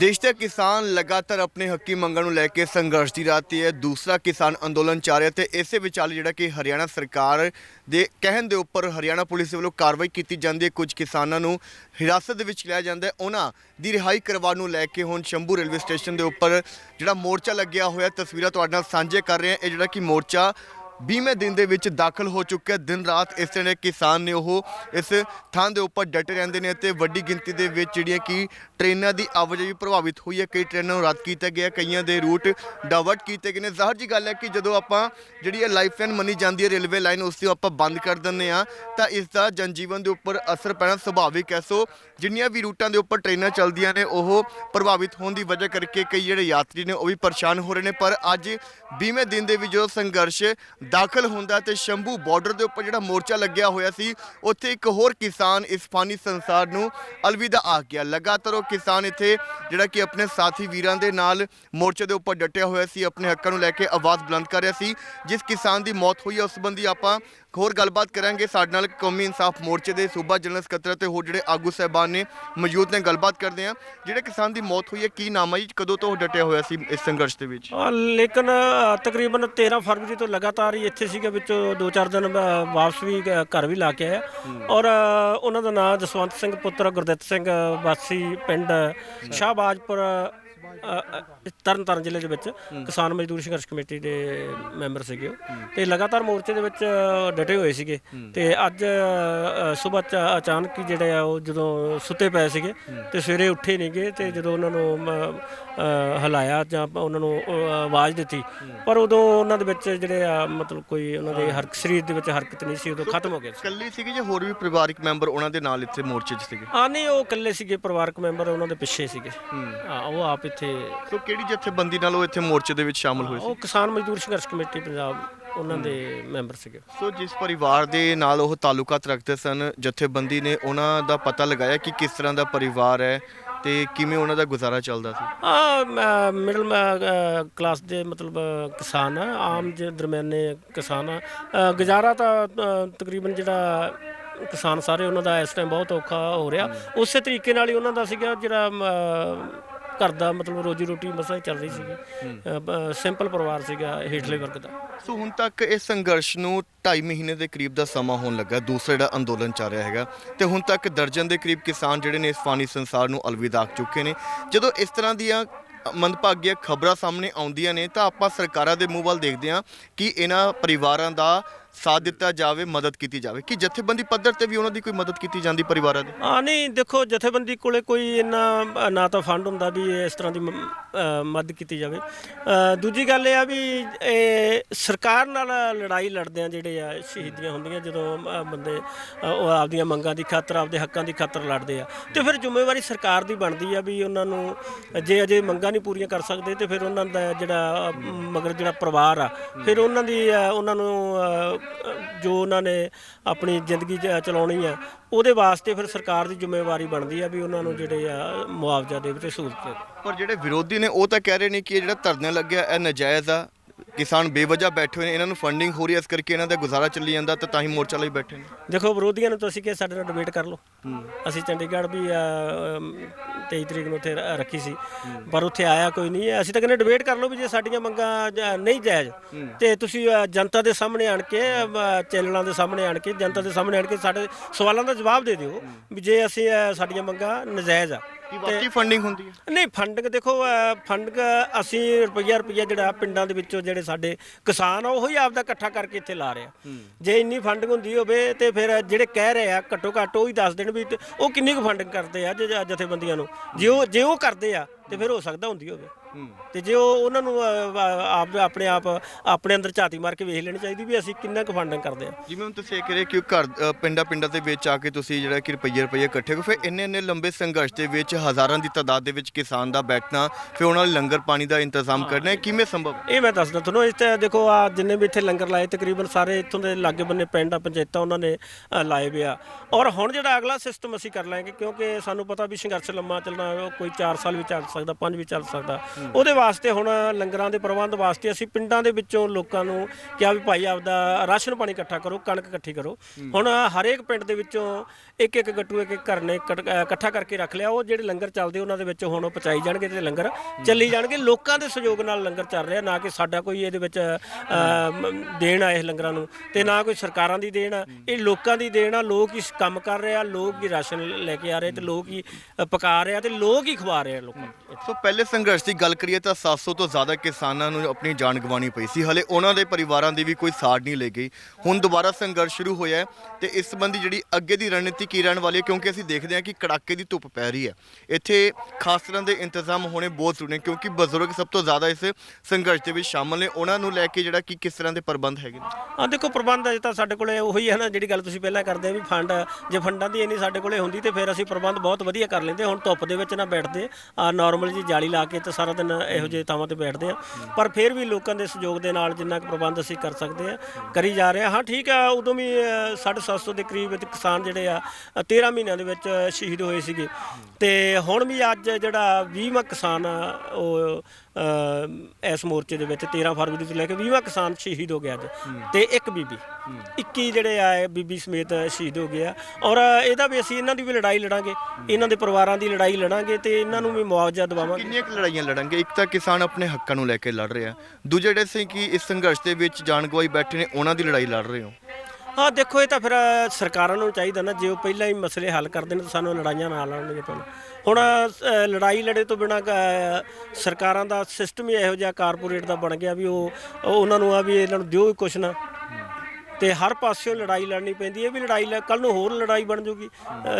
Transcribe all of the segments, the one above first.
ਦੇਸ਼ ਦੇ ਕਿਸਾਨ ਲਗਾਤਾਰ ਆਪਣੇ ਹੱਕੀ ਮੰਗਾਂ ਨੂੰ ਲੈ ਕੇ ਸੰਘਰਸ਼ ਦੀ ਰਾਹ ਤੇ ਹੈ ਦੂਸਰਾ ਕਿਸਾਨ ਅੰਦੋਲਨ ਚੱਲ ਰਿਹਾ ਤੇ ਇਸੇ ਵਿਚਾਲੇ ਜਿਹੜਾ ਕਿ ਹਰਿਆਣਾ ਸਰਕਾਰ ਦੇ ਕਹਿਣ ਦੇ ਉੱਪਰ ਹਰਿਆਣਾ ਪੁਲਿਸ ਵੱਲੋਂ ਕਾਰਵਾਈ ਕੀਤੀ ਜਾਂਦੀ ਹੈ। ਕੁਝ ਕਿਸਾਨਾਂ ਨੂੰ ਹਿਰਾਸਤ ਦੇ ਵਿੱਚ ਲਿਆ ਜਾਂਦਾ ਹੈ। ਉਹਨਾਂ ਦੀ ਰਿਹਾਈ ਕਰਵਾਉਣ ਨੂੰ ਲੈ ਕੇ ਹੁਣ ਸ਼ੰਭੂ ਰੇਲਵੇ ਸਟੇਸ਼ਨ ਦੇ ਉੱਪਰ ਜਿਹੜਾ ਮੋਰਚਾ ਲੱਗਿਆ ਹੋਇਆ ਤਸਵੀਰਾਂ ਤੁਹਾਡੇ ਨਾਲ ਸਾਂਝੇ ਕਰ ਰਹੇ ਹਾਂ। ਇਹ ਜਿਹੜਾ ਕਿ ਮੋਰਚਾ 20ਵੇਂ ਦਿਨ ਦੇ ਵਿੱਚ ਦਾਖਲ ਹੋ ਚੁੱਕਿਆ। ਦਿਨ ਰਾਤ ਇਸ ਤਰ੍ਹਾਂ ਕਿਸਾਨ ਨੇ ਉਹ ਇਸ ਥਾਂ ਦੇ ਉੱਪਰ ਡਟੇ ਰਹਿੰਦੇ ਨੇ ਤੇ ਵੱਡੀ ਗਿਣਤੀ ਦੇ ਵਿੱਚ ਜਿਹੜੀਆਂ ਕਿ ਟ੍ਰੇਨਾਂ ਦੀ ਆਵਾਜਾਈ ਪ੍ਰਭਾਵਿਤ ਹੋਈ ਹੈ। ਕਈ ਟ੍ਰੇਨਾਂ ਨੂੰ ਰੱਦ ਕੀਤਾ ਗਿਆ, ਕਈਆਂ ਦੇ ਰੂਟ ਡਾਇਵਰਟ ਕੀਤੇ ਗਏ ਨੇ। ਜ਼ਾਹਰ ਜੀ ਗੱਲ ਹੈ ਕਿ ਜਦੋਂ ਆਪਾਂ ਜਿਹੜੀ ਇਹ ਲਾਈਫਲਾਈਨ ਮੰਨੀ ਜਾਂਦੀ ਹੈ, ਰੇਲਵੇ ਲਾਈਨ, ਉਸ ਨੂੰ ਆਪਾਂ ਬੰਦ ਕਰ ਦਿੰਦੇ ਆ ਤਾਂ ਇਸ ਦਾ ਜਨਜੀਵਨ ਦੇ ਉੱਪਰ ਅਸਰ ਪੈਣਾ ਸੁਭਾਵਿਕ ਹੈ। ਸੋ ਜਿੰਨੀਆਂ ਵੀ ਰੂਟਾਂ ਦੇ ਉੱਪਰ ਟ੍ਰੇਨਾਂ ਚੱਲਦੀਆਂ ਨੇ, ਉਹ ਪ੍ਰਭਾਵਿਤ ਹੋਣ ਦੀ ਵਜ੍ਹਾ ਕਰਕੇ ਕਈ ਜਿਹੜੇ ਯਾਤਰੀ ਨੇ, ਉਹ ਵੀ ਪਰੇਸ਼ਾਨ ਹੋ ਰਹੇ ਨੇ। ਪਰ ਅੱਜ 20ਵੇਂ ਦਿਨ ਦੇ ਵਿੱਚ ਜੋ ਸੰਘਰਸ਼ ਦਾਖਲ ਹੁੰਦਾ ਤੇ ਸ਼ੰਭੂ ਬਾਰਡਰ ਦੇ ਉੱਪਰ ਜਿਹੜਾ ਮੋਰਚਾ ਲੱਗਿਆ ਹੋਇਆ ਸੀ, ਉੱਥੇ ਇੱਕ ਹੋਰ ਕਿਸਾਨ ਇਸ ਫਾਨੀ ਸੰਸਾਰ ਨੂੰ ਅਲਵਿਦਾ ਆ ਗਿਆ। ਲਗਾਤਾਰ ਉਹ ਕਿਸਾਨ ਇੱਥੇ ਜਿਹੜਾ ਕਿ ਆਪਣੇ ਸਾਥੀ ਵੀਰਾਂ ਦੇ ਨਾਲ ਮੋਰਚੇ ਦੇ ਉੱਪਰ ਡਟਿਆ ਹੋਇਆ ਸੀ, ਆਪਣੇ ਹੱਕਾਂ ਨੂੰ ਲੈ ਕੇ ਆਵਾਜ਼ ਬੁਲੰਦ ਕਰ ਰਿਹਾ ਸੀ। ਜਿਸ ਕਿਸਾਨ ਦੀ ਮੌਤ ਹੋਈ ਹੈ ਉਸ ਸੰਬੰਧੀ ਆਪਾਂ ਹੋਰ ਗੱਲਬਾਤ ਕਰਾਂਗੇ। ਸਾਡੇ ਨਾਲ ਕੌਮੀ ਇਨਸਾਫ ਮੋਰਚੇ ਦੇ ਸੂਬਾ ਜਨਰਲ ਸਕੱਤਰ ਤੇ ਹੋਰ ਜਿਹੜੇ ਆਗੂ ਸਹਿਬਾਨ ਨੇ ਮੌਜੂਦ ਨੇ, ਗੱਲਬਾਤ ਕਰਦੇ ਆ ਜਿਹੜੇ ਕਿਸਾਨ ਦੀ ਮੌਤ ਹੋਈ ਹੈ ਕੀ ਨਾਮ ਹੈ ਜੀ? ਕਦੋਂ ਤੋਂ ਉਹ ਡਟਿਆ ਹੋਇਆ ਸੀ ਇਸ ਸੰਘਰਸ਼ ਦੇ ਵਿੱਚ? ਲੇਕਿਨ ਤਕਰੀਬਨ 13 ਫਰਵਰੀ ਤੋਂ ਲਗਾਤਾਰ ਹੀ ਇੱਥੇ ਸੀਗੇ ਵਿੱਚੋਂ 2-4 ਦਿਨ ਵਾਪਸ ਵੀ ਗ- ਘਰ ਵੀ ਲਾ ਕੇ ਆਇਆ। ਔਰ ਅ, ਉਹਨਾਂ ਦਾ ਨਾਮ ਜਸਵੰਤ ਸਿੰਘ ਪੁੱਤਰ ਗੁਰਦਿੱਤ ਸਿੰਘ ਵਾਸੀ ਪਿੰਡ ਸ਼ਾਹਬਾਜਪੁਰ ਤਰਨ ਤਾਰਨ ਜ਼ਿਲ੍ਹੇ ਦੇ ਵਿੱਚ ਕਿਸਾਨ ਮਜ਼ਦੂਰ ਸੰਘਰਸ਼ ਕਮੇਟੀ ਦੇ ਮੈਂਬਰ ਸੀਗੇ ਉਹ। ਤੇ ਲਗਾਤਾਰ ਮੋਰਚੇ ਦੇ ਵਿੱਚ ਡਟੇ ਹੋਏ ਸੀਗੇ। ਤੇ ਅੱਜ ਸਵੇਰ ਅਚਾਨਕ ਹੀ ਜਿਹੜੇ ਆ ਉਹ ਜਦੋਂ ਸੁੱਤੇ ਪਏ ਸੀਗੇ ਤੇ ਸਵੇਰੇ ਉੱਠੇ ਨਹੀਂਗੇ ਤੇ ਜਦੋਂ ਉਹਨਾਂ ਨੂੰ ਹਲਾਇਆ ਜਾਂ ਉਹਨਾਂ ਨੂੰ ਆਵਾਜ਼ ਦਿੱਤੀ। ਪਰ ਉਦੋਂ ਉਹਨਾਂ ਦੇ ਵਿੱਚ ਜਿਹੜੇ ਆ ਮਤਲਬ ਕੋਈ ਉਹਨਾਂ ਦੇ ਹਰ ਸਰੀਰ ਦੇ ਵਿੱਚ ਹਰਕਤ ਨਹੀਂ ਸੀ ਉਦੋਂ ਖਤਮ ਹੋ ਗਏ ਸੀ। ਇਕੱਲੀ ਸੀਗੀ ਜਾਂ ਹੋਰ ਵੀ ਪਰਿਵਾਰਿਕ ਮੈਂਬਰ ਉਹਨਾਂ ਦੇ ਨਾਲ ਇੱਥੇ ਮੋਰਚੇ 'ਚ ਸੀਗੇ? ਆ ਨਹੀਂ ਉਹ ਇਕੱਲੇ ਸੀਗੇ ਪਰਿਵਾਰਕ ਮੈਂਬਰ ਉਹਨਾਂ ਦੇ ਪਿੱਛੇ ਸੀਗੇ। ਹਾਂ ਉਹ ਆਪ ਇੱਥੇ ਸੋ ਕਿਹੜੀ ਜਥੇਬੰਦੀ ਨਾਲ ਉਹ ਇੱਥੇ ਮੋਰਚੇ ਦੇ ਵਿੱਚ ਸ਼ਾਮਲ ਹੋਏ ਸੀ? ਉਹ ਕਿਸਾਨ ਮਜ਼ਦੂਰ ਸੰਘਰਸ਼ ਕਮੇਟੀ ਪੰਜਾਬ ਉਹਨਾਂ ਦੇ ਮੈਂਬਰ ਸੀਗੇ। ਸੋ ਜਿਸ ਪਰਿਵਾਰ ਦੇ ਨਾਲ ਉਹ ਤਾਲੁਕਾਤ ਰੱਖਦੇ ਸਨ ਜਥੇਬੰਦੀ ਨੇ ਉਹਨਾਂ ਦਾ ਪਤਾ ਲਗਾਇਆ ਕਿ ਕਿਸ ਤਰ੍ਹਾਂ ਦਾ ਪਰਿਵਾਰ ਹੈ ਤੇ ਕਿਵੇਂ ਉਹਨਾਂ ਦਾ ਗੁਜ਼ਾਰਾ ਚੱਲਦਾ ਸੀ? ਆ ਮਿਡਲ ਕਲਾਸ ਦੇ ਮਤਲਬ ਕਿਸਾਨ ਆ ਆਮ ਜੇ ਦਰਮਿਆਨੇ ਕਿਸਾਨ ਆ ਅ, ਗੁਜ਼ਾਰਾ ਤਾਂ ਅ, ਤਕਰੀਬਨ ਜਿਹੜਾ ਕਿਸਾਨ ਸਾਰੇ ਉਹਨਾਂ ਦਾ ਇਸ ਟਾਈਮ ਬਹੁਤ ਔਖਾ ਹੋ ਰਿਹਾ। ਉਸੇ ਤਰੀਕੇ ਨਾਲ ਹੀ ਉਹਨਾਂ ਦਾ ਸੀਗਾ ਜਿਹੜਾ ਘਰ ਦਾ ਮਤਲਬ ਰੋਜੀ ਰੋਟੀ ਮਸਾ ਹੀ ਚੱਲ ਰਹੀ ਸੀਗੀ। ਸਿੰਪਲ ਪਰਿਵਾਰ ਸੀਗਾ ਹੇਠਲੇ ਵਰਗ ਦਾ। ਸੋ ਹੁਣ ਤੱਕ ਇਸ ਸੰਘਰਸ਼ ਨੂੰ 2.5 ਮਹੀਨੇ ਦੇ ਕਰੀਬ ਦਾ ਸਮਾਂ ਹੋਣ ਲੱਗਾ, ਦੂਸਰਾ ਜਿਹੜਾ ਅੰਦੋਲਨ ਚੱਲ ਰਿਹਾ ਹੈਗਾ। ਤੇ ਹੁਣ ਤੱਕ ਦਰਜਨ ਦੇ ਕਰੀਬ ਕਿਸਾਨ ਜਿਹੜੇ ਨੇ ਇਸ ਫਾਨੀ ਸੰਸਾਰ ਨੂੰ ਅਲਵਿਦਾ ਆਖ ਚੁੱਕੇ ਨੇ। ਜਦੋਂ ਇਸ ਤਰ੍ਹਾਂ ਦੀਆਂ ਮੰਦਭਾਗੀਆਂ ਖਬਰਾਂ ਸਾਹਮਣੇ ਆਉਂਦੀਆਂ ਨੇ, ਤਾਂ ਆਪਾਂ ਸਰਕਾਰਾਂ ਦੇ ਮੂੰਹ ਵੱਲ ਦੇਖਦੇ ਹਾਂ ਕਿ ਇਹਨਾਂ ਪਰਿਵਾਰਾਂ ਦਾ ਸਾਥ ਦਿੱਤਾ ਜਾਵੇ ਮਦਦ ਕੀਤੀ ਜਾਵੇ। ਕਿ ਜਥੇਬੰਦੀ ਪੱਧਰ ਤੇ ਵੀ ਉਹਨਾਂ ਦੀ ਕੋਈ ਮਦਦ ਕੀਤੀ ਜਾਂਦੀ ਪਰਿਵਾਰਾਂ ਦੀ? ਹਾਂ ਨਹੀਂ ਦੇਖੋ ਜਥੇਬੰਦੀ ਕੋਲੇ ਕੋਈ ਇੰਨਾ ਨਾ ਤਾਂ ਫੰਡ ਹੁੰਦਾ ਵੀ ਇਸ ਤਰ੍ਹਾਂ ਦੀ ਮ- ਅ, ਮਦਦ ਕੀਤੀ ਜਾਵੇ। ਅ, ਦੂਜੀ ਗੱਲ ਇਹ ਆ ਵੀ ਇਹ ਸਰਕਾਰ ਨਾਲ ਲੜਾਈ ਲੜਦੇ ਆ ਜਿਹੜੇ ਆ ਸ਼ਹੀਦੀਆਂ ਹੁੰਦੀਆਂ ਜਦੋਂ ਅ, ਬੰਦੇ ਅ, ਉਹ ਆਪਦੀਆਂ ਮੰਗਾਂ ਦੀ ਖਾਤਰ ਆਪਦੇ ਹੱਕਾਂ ਦੀ ਖਾਤਰ ਲੜਦੇ ਆ। ਤੇ ਫਿਰ ਜ਼ਿੰਮੇਵਾਰੀ ਸਰਕਾਰ ਦੀ ਬਣਦੀ ਆ ਵੀ ਉਹਨਾਂ ਨੂੰ ਜੇ ਅਜੇ ਮੰਗਾਂ ਨਹੀਂ ਪੂਰੀਆਂ ਕਰ ਸਕਦੇ ਤੇ ਫਿਰ ਉਹਨਾਂ ਦਾ ਜਿਹੜਾ ਅ, ਮਗਰ ਜਿਹੜਾ ਪਰਿਵਾਰ ਆ ਫਿਰ ਉਹਨਾਂ ਦੀ ਅ, ਉਹਨਾਂ ਨੂੰ ਅ, ਜੋ ਉਹਨਾਂ ਨੇ ਆਪਣੀ ਜ਼ਿੰਦਗੀ ਚ- ਚਲਾਉਣੀ ਆ, ਉਹਦੇ ਵਾਸਤੇ ਫਿਰ ਸਰਕਾਰ ਦੀ ਜ਼ਿੰਮੇਵਾਰੀ ਬਣਦੀ ਆ ਵੀ ਉਹਨਾਂ ਨੂੰ ਜਿਹੜੇ ਆ ਮੁਆਵਜ਼ਾ ਦੇਵੇ ਤੇ ਸਹੂਲਤ ਦੇਵੇ। ਪਰ ਜਿਹੜੇ ਵਿਰੋਧੀ ਨੇ, ਉਹ ਤਾਂ ਕਹਿ ਰਹੇ ਨੇ ਕਿ ਇਹ ਜਿਹੜਾ ਧਰਨਾ ਲੱਗਿਆ, ਇਹ ਨਜਾਇਜ਼ ਆ। ਕਿਸਾਨ ਬੇਵਜ੍ਹਾ ਬੈਠੇ ਹੋਏ ਨੇ ਇਹਨਾਂ ਨੂੰ ਫੰਡਿੰਗ ਹੋ ਰਹੀ ਹੈ ਇਸ ਕਰਕੇ ਇਹਨਾਂ ਦਾ ਗੁਜ਼ਾਰਾ ਚੱਲੀ ਜਾਂਦਾ ਤਾਂ ਤਾਂ ਹੀ ਮੋਰਚਾ ਲਈ ਬੈਠੇ ਨੇ। ਦੇਖੋ ਵਿਰੋਧੀਆਂ ਨੂੰ ਤੁਸੀਂ ਕਿ ਸਾਡੇ ਨਾਲ ਡਿਬੇਟ ਕਰ ਲਓ। ਅਸੀਂ ਚੰਡੀਗੜ੍ਹ ਵੀ ਅ, ਅਮ, 23 ਤਰੀਕ ਨੂੰ ਉੱਥੇ ਰ- ਰੱਖੀ ਸੀ। ਪਰ ਉੱਥੇ ਆਇਆ ਕੋਈ ਨਹੀਂ। ਹੈ। ਅਸੀਂ ਤਾਂ ਕਹਿੰਦੇ ਡਿਬੇਟ ਕਰ ਲਓ ਵੀ ਜੇ ਸਾਡੀਆਂ ਮੰਗਾਂ ਜ- ਨਹੀਂ ਜਾਇਜ਼। ਤੇ ਤੁਸੀਂ ਅ, ਜਨਤਾ ਦੇ ਸਾਹਮਣੇ ਆਣ ਕੇ ਅ, ਚੈਨਲਾਂ ਦੇ ਸਾਹਮਣੇ ਆਣ ਕੇ ਜਨਤਾ ਦੇ ਸਾਹਮਣੇ ਆਣ ਕੇ ਸਾਡੇ ਸਵਾਲਾਂ ਦਾ ਜਵਾਬ ਦੇ ਦਿਓ ਵੀ ਜੇ ਅਸੀਂ ਅ, ਸਾਡੀਆਂ ਮੰਗਾਂ ਨਜਾਇਜ਼ ਆ। ਕੀ ਵਾਕਈ ਫੰਡਿੰਗ ਹੁੰਦੀ ਹੈ? ਨਹੀਂ ਫੰਡਿੰਗ ਦੇਖੋ ਫੰਡਿੰਗ ਅਸੀਂ ਰੁਪਈਆ ਰੁਪਈਆ ਜਿਹੜਾ ਪਿੰਡਾਂ ਦੇ ਵਿੱਚੋਂ ਜਿਹੜੇ ਸਾਡੇ ਕਿਸਾਨ ਆ ਉਹੀ ਆਪਦਾ ਇਕੱਠਾ ਕਰਕੇ ਇੱਥੇ ਲਾ ਰਿਹਾ ਜੇ ਇੰਨੀ ਫੰਡਿੰਗ ਹੁੰਦੀ ਹੋਵੇ ਤੇ ਫਿਰ ਜਿਹੜੇ ਕਹਿ ਰਹੇ ਆ ਘੱਟੋ ਘੱਟ ਉਹ ਹੀ ਦੱਸ ਦੇਣ ਵੀ ਉਹ ਕਿੰਨੀ ਕੁ ਫੰਡਿੰਗ ਕਰਦੇ ਆ ਜਥੇਬੰਦੀਆਂ ਨੂੰ। ਜੇ ਉਹ ਜੇ ਉਹ ਕਰਦੇ ਆ ਤੇ ਫਿਰ ਹੋ ਸਕਦਾ ਹੁੰਦੀ ਹੋਵੇ। ਤੇ ਜੇ ਉਹ ਉਹਨਾਂ ਨੂੰ ਅ, ਆਪ ਆਪਣੇ ਆਪ ਆਪਣੇ ਅੰਦਰ ਝਾਤੀ ਮਾਰ ਕੇ ਵੇਖ ਲੈਣੀ ਚਾਹੀਦੀ ਵੀ ਅਸੀਂ ਕਿੰਨਾ ਕੁ ਫੰਡਿੰਗ ਕਰਦੇ ਆ ਜਿਵੇਂ ਹੁਣ ਤੁਸੀਂ ਇਹ ਕਹ ਰਹੇ ਕਿ ਘਰ ਅ, ਪਿੰਡਾਂ ਪਿੰਡਾਂ ਦੇ ਵਿੱਚ ਆ ਕੇ ਤੁਸੀਂ ਜਿਹੜਾ ਕਿ ਰੁਪਈਏ ਰੁਪਈਏ ਇਕੱਠੇ ਕਰੋ ਫਿਰ ਇੰਨੇ ਇੰਨੇ ਲੰਬੇ ਸੰਘਰਸ਼ ਦੇ ਵਿੱਚ ਹਜ਼ਾਰਾਂ ਦੀ ਤਾਦਾਦ ਦੇ ਵਿੱਚ ਕਿਸਾਨ ਦਾ ਬੈਠਣਾ ਫਿਰ ਉਹਨਾਂ ਲਈ ਲੰਗਰ ਪਾਣੀ ਦਾ ਇੰਤਜ਼ਾਮ ਕਰਨਾ ਇਹ ਕਿਵੇਂ ਸੰਭਵ ਹੈ? ਇਹ ਮੈਂ ਦੱਸਦਾ ਤੁਹਾਨੂੰ ਇਸ ਤੇ ਦੇਖੋ ਆ ਜਿੰਨੇ ਵੀ ਇੱਥੇ ਲੰਗਰ ਲਾਏ ਤਕਰੀਬਨ ਸਾਰੇ ਇੱਥੋਂ ਦੇ ਲਾਗੇ ਬੰਨੇ ਪਿੰਡ ਆ ਪੰਚਾਇਤਾਂ ਉਹਨਾਂ ਨੇ ਅ, ਲਾਏ ਵੇ ਆ। ਔਰ ਹੁਣ ਜਿਹੜਾ ਅਗਲਾ ਸਿਸਟਮ ਅਸੀਂ ਕਰ ਲਾਂਗੇ ਕਿਉਂਕਿ ਸਾਨੂੰ ਪਤਾ ਵੀ ਸੰਘਰਸ਼ ਲੰਮਾ ਚੱਲਣਾ ਉਹ ਕੋਈ 4 ਸਾਲ ਵੀ ਚੱਲ ਸਕਦਾ 5 ਵੀ ਚੱਲ ਸਕਦਾ। ਉਹਦੇ ਵਾਸਤੇ ਹੁਣ ਲੰਗਰਾਂ ਦੇ ਪ੍ਰਬੰਧ ਵਾਸਤੇ ਅਸੀਂ ਪਿੰਡਾਂ ਦੇ ਵਿੱਚੋਂ ਲੋਕਾਂ ਨੂੰ ਕਿਹਾ ਵੀ ਭਾਈ ਆਪਦਾ ਰਾਸ਼ਨ ਪਾਣੀ ਇਕੱਠਾ ਕਰੋ ਕਣਕ ਇਕੱਠੀ ਕਰੋ। ਹੁਣ ਹਰੇਕ ਪਿੰਡ ਦੇ ਵਿੱਚੋਂ ਇੱਕ ਇੱਕ ਗੱਟੂ ਇੱਕ ਇੱਕ ਘਰ ਨੇ ਇਕੱਠਾ ਕਰਕੇ ਰੱਖ ਲਿਆ। ਉਹ ਜਿਹੜੇ ਲੰਗਰ ਚੱਲਦੇ ਉਹਨਾਂ ਦੇ ਵਿੱਚ ਹੁਣ ਉਹ ਪਹੁੰਚਾਈ ਜਾਣਗੇ ਤੇ ਲੰਗਰ ਚੱਲੀ ਜਾਣਗੇ। ਲੋਕਾਂ ਦੇ ਸਹਿਯੋਗ ਨਾਲ ਲੰਗਰ ਚੱਲ ਰਿਹਾ ਨਾ ਕਿ ਸਾਡਾ ਕੋਈ ਇਹਦੇ ਵਿੱਚ ਦੇਣ ਆ ਇਸ ਲੰਗਰਾਂ ਨੂੰ ਤੇ ਨਾ ਕੋਈ ਸਰਕਾਰਾਂ ਦੀ ਦੇਣ। ਆ ਇਹ ਲੋਕਾਂ ਦੀ ਦੇਣ ਆ ਲੋਕ ਹੀ ਕੰਮ ਕਰ ਰਹੇ ਆ ਲੋਕ ਹੀ ਰਾਸ਼ਨ ਲੈ ਕੇ ਆ ਰਹੇ ਤੇ ਲੋਕ ਹੀ ਪਕਾ ਰਹੇ ਆ ਤੇ ਲੋਕ ਹੀ ਖਵਾ ਰਹੇ ਆ ਲੋਕਾਂ ਨੂੰ। ਸੋ ਪਹਿਲੇ ਸੰਘਰਸ਼ ਦੀ ਗੱਲ ਗੱਲ ਕਰੀਏ ਤਾਂ 700 ਤੋਂ ਜ਼ਿਆਦਾ ਕਿਸਾਨਾਂ ਨੂੰ ਆਪਣੀ ਜਾਨ ਗਵਾਉਣੀ ਪਈ ਸੀ। ਹਲੇ ਉਹਨਾਂ ਦੇ ਪਰਿਵਾਰਾਂ ਦੀ ਵੀ ਕੋਈ ਸਾੜ ਨਹੀਂ ਲਈ ਗਈ ਹੁਣ ਦੁਬਾਰਾ ਸੰਘਰਸ਼ ਸ਼ੁਰੂ ਹੋਇਆ ਹੈ ਤੇ ਇਸ ਸੰਬੰਧੀ ਜਿਹੜੀ ਅੱਗੇ ਦੀ ਰਣਨੀਤੀ ਕੀ ਰਹਿਣ ਵਾਲੀ ਹੈ, ਕਿਉਂਕਿ ਅਸੀਂ ਦੇਖਦੇ ਹਾਂ ਕਿ ਕੜਾਕੇ ਦੀ ਧੁੱਪ ਪੈ ਰਹੀ ਹੈ। ਇੱਥੇ ਖਾਸ ਤਰ੍ਹਾਂ ਦੇ ਇੰਤਜ਼ਾਮ ਹੋਣੇ ਬਹੁਤ ਜ਼ਰੂਰੀ ਨੇ, ਕਿਉਂਕਿ ਬਜ਼ੁਰਗ ਸਭ ਤੋਂ ਜ਼ਿਆਦਾ ਇਸ ਸੰਘਰਸ਼ ਦੇ ਵਿੱਚ ਸ਼ਾਮਲ ਨੇ। ਉਹਨਾਂ ਨੂੰ ਲੈ ਕੇ ਜਿਹੜਾ ਕਿ ਕਿਸ ਤਰ੍ਹਾਂ ਦੇ ਪ੍ਰਬੰਧ ਹੈਗੇ ਨੇ? ਆ ਦੇਖੋ, ਪ੍ਰਬੰਧ ਅਜੇ ਤਾਂ ਸਾਡੇ ਕੋਲੇ ਉਹੀ ਹੈ ਨਾ, ਜਿਹੜੀ ਗੱਲ ਤੁਸੀਂ ਪਹਿਲਾਂ ਕਰਦੇ ਆ ਵੀ ਫੰਡ, ਜੇ ਫੰਡਾਂ ਦੀ ਇੰਨੀ ਸਾਡੇ ਕੋਲੇ ਹੁੰਦੀ ਤੇ ਫਿਰ ਅਸੀਂ ਪ੍ਰਬੰਧ ਬਹੁਤ ਵਧੀਆ ਕਰ ਲੈਂਦੇ। ਹੁਣ ਧੁੱਪ ਦੇ ਵਿੱਚ ਨਾ ਬੈਠਦੇ। ਆ ਨਾਰਮਲ ਜੀ ਜਾਲੀ ਲਾ ਕੇ ਤੇ ਸਾਰਾ ਦਿਨ ਇਹੋ ਜਿਹੇ ਥਾਵਾਂ ਤੇ ਬੈਠਦੇ ਆ। ਪਰ ਫਿਰ ਵੀ ਲੋਕਾਂ ਦੇ ਸਹਿਯੋਗ ਦੇ ਨਾਲ ਜਿੰਨਾ ਕੁ ਪ੍ਰਬੰਧ ਅਸੀਂ ਕਰ ਸਕਦੇ ਆ ਕਰੀ ਜਾ ਰਹੇ ਆ। ਹਾਂ ਠੀਕ ਆ ਉਦੋਂ ਵੀ ਅ, ਸਾਢੇ ਸੱਤ ਸੌ ਦੇ ਕਰੀਬ ਕਿਸਾਨ ਜਿਹੜੇ ਆ ਅ, 13 ਮਹੀਨਿਆਂ ਦੇ ਵਿੱਚ ਸ਼ਹੀਦ ਹੋਏ ਸੀਗੇ। ਤੇ ਹੁਣ ਵੀ ਅੱਜ ਜਿਹੜਾ 20ਵਾਂ ਕਿਸਾਨ ਉਹ ਇਸ ਮੋਰਚੇ ਦੇ ਵਿੱਚ 13 ਫਰਵਰੀ ਤੋਂ ਲੈ ਕੇ 20ਵਾਂ ਕਿਸਾਨ ਸ਼ਹੀਦ ਹੋ ਗਿਆ ਅੱਜ। ਤੇ ਇੱਕ ਬੀਬੀ 21 ਜਿਹੜੇ ਆ ਇਹ ਬੀਬੀ ਸਮੇਤ ਸ਼ਹੀਦ ਹੋ ਗਏ ਆ। ਔਰ ਇਹਦਾ ਵੀ ਅਸੀਂ ਇਹਨਾਂ ਦੀ ਵੀ ਲੜਾਈ ਲੜਾਂਗੇ। ਇਹਨਾਂ ਦੇ ਪਰਿਵਾਰਾਂ ਦੀ ਲੜਾਈ ਲੜਾਂਗੇ ਤੇ ਇਹਨਾਂ ਨੂੰ ਵੀ ਮੁਆਵਜ਼ਾ ਦਿਵਾਵਾਂਗੇ। ਕਿੰਨੀਆਂ ਕੁ ਲੜਾਈਆਂ ਲੜਾਂਗੇ ਇੱਕ ਤਾਂ ਕਿਸਾਨ ਆਪਣੇ ਹੱਕਾਂ ਨੂੰ ਲੈ ਕੇ ਲੜ ਰਿਹਾ। ਦੂਜੇ ਜਿਹੜੇ ਸੀ ਕਿ ਇਸ ਸੰਘਰਸ਼ ਦੇ ਵਿੱਚ ਜਾਨ ਗਵਾਈ ਬੈਠੇ ਨੇ ਉਹਨਾਂ ਦੀ ਲੜਾਈ ਲੜ ਰਹੇ ਹੋ। ਹਾਂ ਦੇਖੋ ਇਹ ਤਾਂ ਫਿਰ ਸਰਕਾਰਾਂ ਨੂੰ ਚਾਹੀਦਾ ਨਾ ਜੇ ਉਹ ਪਹਿਲਾਂ ਹੀ ਮਸਲੇ ਹੱਲ ਕਰਦੇ ਨੇ ਤਾਂ ਸਾਨੂੰ ਲੜਾਈਆਂ ਨਾ ਲੜਨਗੇ ਪੈਣ ਹੁਣ ਅ, ਲੜਾਈ ਲੜੇ ਤੋਂ ਬਿਨਾ ਸਰਕਾਰਾਂ ਦਾ ਸਿਸਟਮ ਹੀ ਇਹੋ ਜਿਹਾ ਕਾਰਪੋਰੇਟ ਦਾ ਬਣ ਗਿਆ ਵੀ ਉਹ ਉਹ ਉਹਨਾਂ ਨੂੰ ਆ ਵੀ ਇਹਨਾਂ ਨੂੰ ਦਿਓ ਹੀ ਕੁਛ ਨਾ। ਤੇ ਹਰ ਪਾਸਿਓਂ ਲੜਾਈ ਲੜਨੀ ਪੈਂਦੀ ਹੈ। ਵੀ ਲੜਾਈ ਕੱਲ ਨੂੰ ਹੋਰ ਲੜਾਈ ਬਣ ਜੂਗੀ।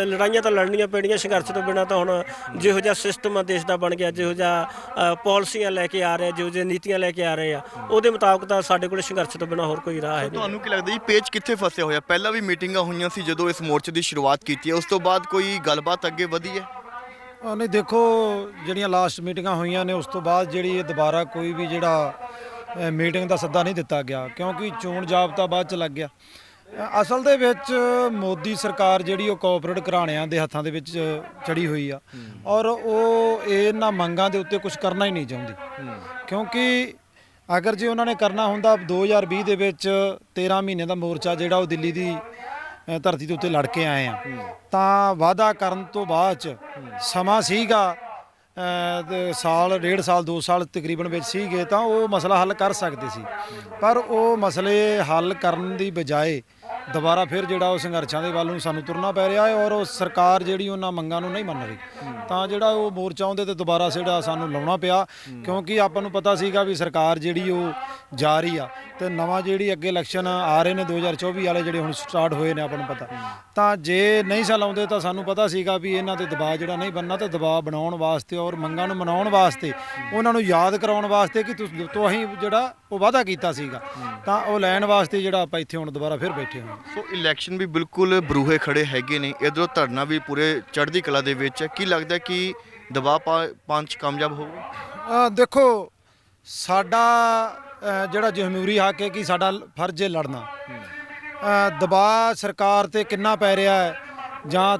ਲੜਾਈਆਂ ਤਾਂ ਲੜਨੀਆਂ ਪੈਣੀਆਂ ਸੰਘਰਸ਼ ਤੋਂ ਬਿਨਾ ਤਾਂ ਹੁਣ ਜਿਹੋ ਜਿਹਾ ਸਿਸਟਮ ਆ ਦੇਸ਼ ਦਾ ਬਣ ਗਿਆ ਜਿਹੋ ਜਿਹਾ ਪਾਲਿਸੀਆਂ ਲੈ ਕੇ ਆ ਰਹੇ ਜਿਹੋ ਜਿਹੇ ਨੀਤੀਆਂ ਲੈ ਕੇ ਆ ਰਹੇ ਆ ਉਹਦੇ ਮੁਤਾਬਕ ਤਾਂ ਸਾਡੇ ਕੋਲ ਸੰਘਰਸ਼ ਤੋਂ ਬਿਨਾ ਹੋਰ ਕੋਈ ਰਾਹ ਹੈ ਨਹੀਂ। ਤੁਹਾਨੂੰ ਕੀ ਲੱਗਦਾ ਜੀ ਪੇਚ ਕਿੱਥੇ ਫਸਿਆ ਹੋਇਆ? ਪਹਿਲਾਂ ਵੀ ਮੀਟਿੰਗਾਂ ਹੋਈਆਂ ਸੀ ਜਦੋਂ ਇਸ ਮੋਰਚੇ ਦੀ ਸ਼ੁਰੂਆਤ ਕੀਤੀ ਹੈ। ਉਸ ਤੋਂ ਬਾਅਦ ਕੋਈ ਗੱਲਬਾਤ ਅੱਗੇ ਵਧੀ ਹੈ? ਨਹੀਂ ਦੇਖੋ ਜਿਹੜੀਆਂ ਲਾਸਟ ਮੀਟਿੰਗਾਂ ਹੋਈਆਂ ਨੇ ਉਸ ਤੋਂ ਬਾਅਦ ਜਿਹੜੀ ਇਹ ਦੁਬਾਰਾ ਕੋਈ ਵੀ ਜਿਹੜਾ ਮੀਟਿੰਗ ਦਾ ਸੱਦਾ ਨਹੀਂ ਦਿੱਤਾ ਗਿਆ ਕਿਉਂਕਿ ਚੋਣ ਜਾਬਤਾ ਬਾਅਦ ਚ ਲੱਗ ਗਿਆ। ਅਸਲ ਦੇ ਵਿੱਚ ਮੋਦੀ ਸਰਕਾਰ ਜਿਹੜੀ ਉਹ ਕੋਆਪਰੇਟ ਘਰਾਣਿਆਂ ਦੇ ਹੱਥਾਂ ਦੇ ਵਿੱਚ ਚੜੀ ਹੋਈ ਆ ਔਰ ਉਹ ਇਹਨਾਂ ਮੰਗਾਂ ਦੇ ਉੱਤੇ ਕੁਝ ਕਰਨਾ ਹੀ ਨਹੀਂ ਚਾਹੁੰਦੀ। ਕਿਉਂਕਿ ਅਗਰ ਜੇ ਉਹਨਾਂ ਨੇ ਕਰਨਾ ਹੁੰਦਾ 2020 ਦੇ ਵਿੱਚ 13 ਮਹੀਨੇ ਦਾ ਮੋਰਚਾ ਜਿਹੜਾ ਉਹ ਦਿੱਲੀ ਦੀ ਧਰਤੀ ਦੇ ਉੱਤੇ ਲੜ ਕੇ ਆਏ ਆ, ਤਾਂ ਵਾਅਦਾ ਕਰਨ ਤੋਂ ਬਾਅਦ ਚ ਸਮਾਂ ਸੀਗਾ ਸਾਲ, ਡੇਢ ਸਾਲ 2 ਸਾਲ ਤਕਰੀਬਨ ਵਿੱਚ ਸੀਗੇ ਤਾਂ ਉਹ ਮਸਲਾ ਹੱਲ ਕਰ ਸਕਦੇ ਸੀ। ਪਰ ਉਹ ਮਸਲੇ ਹੱਲ ਕਰਨ ਦੀ ਬਜਾਏ ਦੁਬਾਰਾ ਫਿਰ ਜਿਹੜਾ ਉਹ ਸੰਘਰਸ਼ਾਂ ਦੇ ਵੱਲ ਨੂੰ ਸਾਨੂੰ ਤੁਰਨਾ ਪੈ ਰਿਹਾ ਹੈ ਔਰ ਉਹ ਸਰਕਾਰ ਜਿਹੜੀ ਉਹਨਾਂ ਮੰਗਾਂ ਨੂੰ ਨਹੀਂ ਮੰਨ ਰਹੀ। ਤਾਂ ਜਿਹੜਾ ਉਹ ਮੋਰਚਾ ਉਹਦੇ ਤੇ ਦੁਬਾਰਾ ਜਿਹੜਾ ਸਾਨੂੰ ਲਾਉਣਾ ਪਿਆ, ਕਿਉਂਕਿ ਆਪਾਂ ਨੂੰ ਪਤਾ ਸੀਗਾ ਵੀ ਸਰਕਾਰ ਜਿਹੜੀ ਉਹ ਜਾ ਰਹੀ ਆ ਤੇ ਨਵਾਂ ਜਿਹੜੀ ਅੱਗੇ ਇਲੈਕਸ਼ਨ ਆ ਰਹੇ ਨੇ 2024 ਵਾਲੇ ਜਿਹੜੇ ਹੁਣ ਸਟਾਰਟ ਹੋਏ ਨੇ ਆਪਾਂ ਨੂੰ ਪਤਾ। ਤਾਂ ਜੇ ਨਹੀਂ ਸਾ ਲਾਉਂਦੇ ਤਾਂ ਸਾਨੂੰ ਪਤਾ ਸੀਗਾ ਵੀ ਇਹਨਾਂ ਤੇ ਦਬਾਅ ਜਿਹੜਾ ਨਹੀਂ ਬੰਨਣਾ ਤੇ ਦਬਾਅ ਬਣਾਉਣ ਵਾਸਤੇ ਔਰ ਮੰਗਾਂ ਨੂੰ ਮਨਾਉਣ ਵਾਸਤੇ, ਉਹਨਾਂ ਨੂੰ ਯਾਦ ਕਰਾਉਣ ਵਾਸਤੇ ਕਿ ਤੁਸੀਂ ਤੋਂ ਅਸੀਂ ਜਿਹੜਾ ਉਹ ਵਾਅਦਾ ਕੀਤਾ ਸੀਗਾ। ਤਾਂ ਉਹ ਲੈਣ ਵਾਸਤੇ ਜਿਹੜਾ ਆਪਾਂ ਇੱਥੇ ਹੁਣ ਦੁਬਾਰਾ ਫਿਰ ਬੈਠੇ ਹਾਂ। ਸੋ ਇਲੈਕਸ਼ਨ ਵੀ ਬਿਲਕੁਲ ਬਰੂਹੇ ਖੜੇ ਹੈਗੇ ਨੇ। ਇਧਰੋਂ ਧਰਨਾ ਵੀ ਪੂਰੇ ਚੜ੍ਹਦੀ ਕਲਾ ਦੇ ਵਿੱਚ ਹੈ। ਕੀ ਲੱਗਦਾ ਕਿ ਦਬਾਅ ਪਾ- ਪਾਉਣ 'ਚ ਕਾਮਯਾਬ ਹੋਊਗਾ? ਦੇਖੋ ਸਾਡਾ ਜਿਹੜਾ ਜਮਹੂਰੀ ਹੱਕ ਹੈ ਕਿ ਸਾਡਾ ਫਰਜ਼ ਹੈ ਲੜਨਾ। ਦਬਾਅ ਸਰਕਾਰ ਤੇ ਕਿੰਨਾ ਪੈ ਰਿਹਾ ਹੈ। ਜਾਂ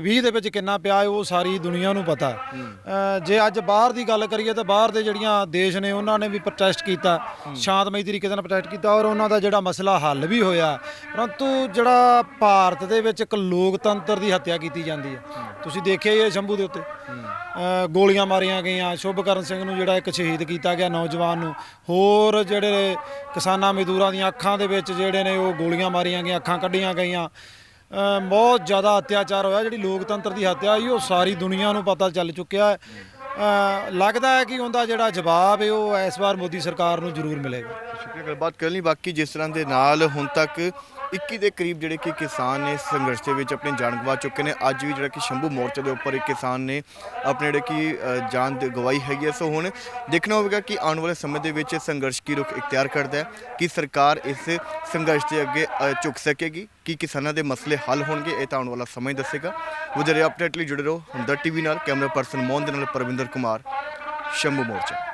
20 ਦੇ ਵਿੱਚ ਕਿੰਨਾ ਪਿਆ ਹੈ ਉਹ ਸਾਰੀ ਦੁਨੀਆ ਨੂੰ ਪਤਾ ਹੈ। ਜੇ ਅੱਜ ਬਾਹਰ ਦੀ ਗੱਲ ਕਰੀਏ ਤਾਂ ਬਾਹਰ ਦੇ ਜਿਹੜੀਆਂ ਦੇਸ਼ ਨੇ ਉਹਨਾਂ ਨੇ ਵੀ ਪ੍ਰੋਟੈਸਟ ਕੀਤਾ। ਸ਼ਾਂਤਮਈ ਤਰੀਕੇ ਨਾਲ ਪ੍ਰੋਟੈਸਟ ਕੀਤਾ ਔਰ ਉਹਨਾਂ ਦਾ ਜਿਹੜਾ ਮਸਲਾ ਹੱਲ ਵੀ ਹੋਇਆ। ਪਰੰਤੂ ਜਿਹੜਾ ਭਾਰਤ ਦੇ ਵਿੱਚ ਇੱਕ ਲੋਕਤੰਤਰ ਦੀ ਹੱਤਿਆ ਕੀਤੀ ਜਾਂਦੀ ਹੈ। ਤੁਸੀਂ ਦੇਖਿਆ ਹੀ ਹੈ ਸ਼ੰਭੂ ਦੇ ਉੱਤੇ। ਗੋਲੀਆਂ ਮਾਰੀਆਂ ਗਈਆਂ ਸ਼ੁਭਕਰਨ ਸਿੰਘ ਨੂੰ ਜਿਹੜਾ ਇੱਕ ਸ਼ਹੀਦ ਕੀਤਾ ਗਿਆ ਨੌਜਵਾਨ ਨੂੰ। ਹੋਰ ਜਿਹੜੇ ਕਿਸਾਨਾਂ ਮਜ਼ਦੂਰਾਂ ਦੀਆਂ ਅੱਖਾਂ ਦੇ ਵਿੱਚ ਜਿਹੜੇ ਨੇ ਉਹ ਗੋਲੀਆਂ ਮਾਰੀਆਂ ਗਈਆਂ ਅੱਖਾਂ ਕੱਢੀਆਂ ਗਈਆਂ। ਬਹੁਤ ਜ਼ਿਆਦਾ ਅਤਿਆਚਾਰ ਹੋਇਆ, ਜਿਹੜੀ ਲੋਕਤੰਤਰ ਦੀ ਹੱਤਿਆ ਹੋਈ, ਉਹ ਸਾਰੀ ਦੁਨੀਆ ਨੂੰ ਪਤਾ ਚੱਲ ਚੁੱਕਿਆ ਹੈ। ਲੱਗਦਾ ਹੈ ਕਿ ਉਹਦਾ ਜਿਹੜਾ ਜਵਾਬ ਹੈ, ਉਹ ਇਸ ਵਾਰ ਮੋਦੀ ਸਰਕਾਰ ਨੂੰ ਜ਼ਰੂਰ ਮਿਲੇਗਾ। ਸ਼ੁਕਰੀਆ, ਗੱਲਬਾਤ ਕਰਨ ਲਈ। ਬਾਕੀ ਜਿਸ ਤਰ੍ਹਾਂ ਦੇ ਨਾਲ ਹੁਣ ਤੱਕ 21 ਦੇ ਕਰੀਬ ਜਿਹੜੇ ਕਿ ਕਿਸਾਨ ਨੇ ਸੰਘਰਸ਼ ਦੇ ਵਿੱਚ ਆਪਣੀ ਜਾਨ ਗਵਾ ਚੁੱਕੇ ਨੇ। ਅੱਜ ਵੀ ਜਿਹੜਾ ਕਿ ਸ਼ੰਭੂ ਮੋਰਚੇ ਦੇ ਉੱਪਰ ਇੱਕ ਕਿਸਾਨ ਨੇ ਆਪਣੇ ਜਿਹੜੇ ਕਿ ਜਾਨ ਦੇ ਗਵਾਈ ਹੈਗੀ ਹੈ। ਸੋ ਹੁਣ ਦੇਖਣਾ ਹੋਵੇਗਾ ਕਿ ਆਉਣ ਵਾਲੇ ਸਮੇਂ ਦੇ ਵਿੱਚ ਸੰਘਰਸ਼ ਕੀ ਰੁਖ ਇਖਤਿਆਰ ਕਰਦਾ ਹੈ ਕਿ ਸਰਕਾਰ ਇਸ ਸੰਘਰਸ਼ ਦੇ ਅੱਗੇ ਅ, ਝੁਕ ਸਕੇਗੀ ਕਿ ਕਿਸਾਨਾਂ ਦੇ ਮਸਲੇ ਹੱਲ ਹੋਣਗੇ ਇਹ ਤਾਂ ਆਉਣ ਵਾਲਾ ਸਮਾਂ ਹੀ ਦੱਸੇਗਾ। ਵਧੇਰੇ ਅਪਡੇਟ ਲਈ ਜੁੜੇ ਰਹੋ ਹਮਦਰ ਟੀਵੀ ਨਾਲ ਕੈਮਰਾ ਪਰਸਨ ਮੋਹਨ ਦੇ ਨਾਲ ਪਰਵਿੰਦਰ ਕੁਮਾਰ ਸ਼ੰਭੂ ਮੋਰਚਾ।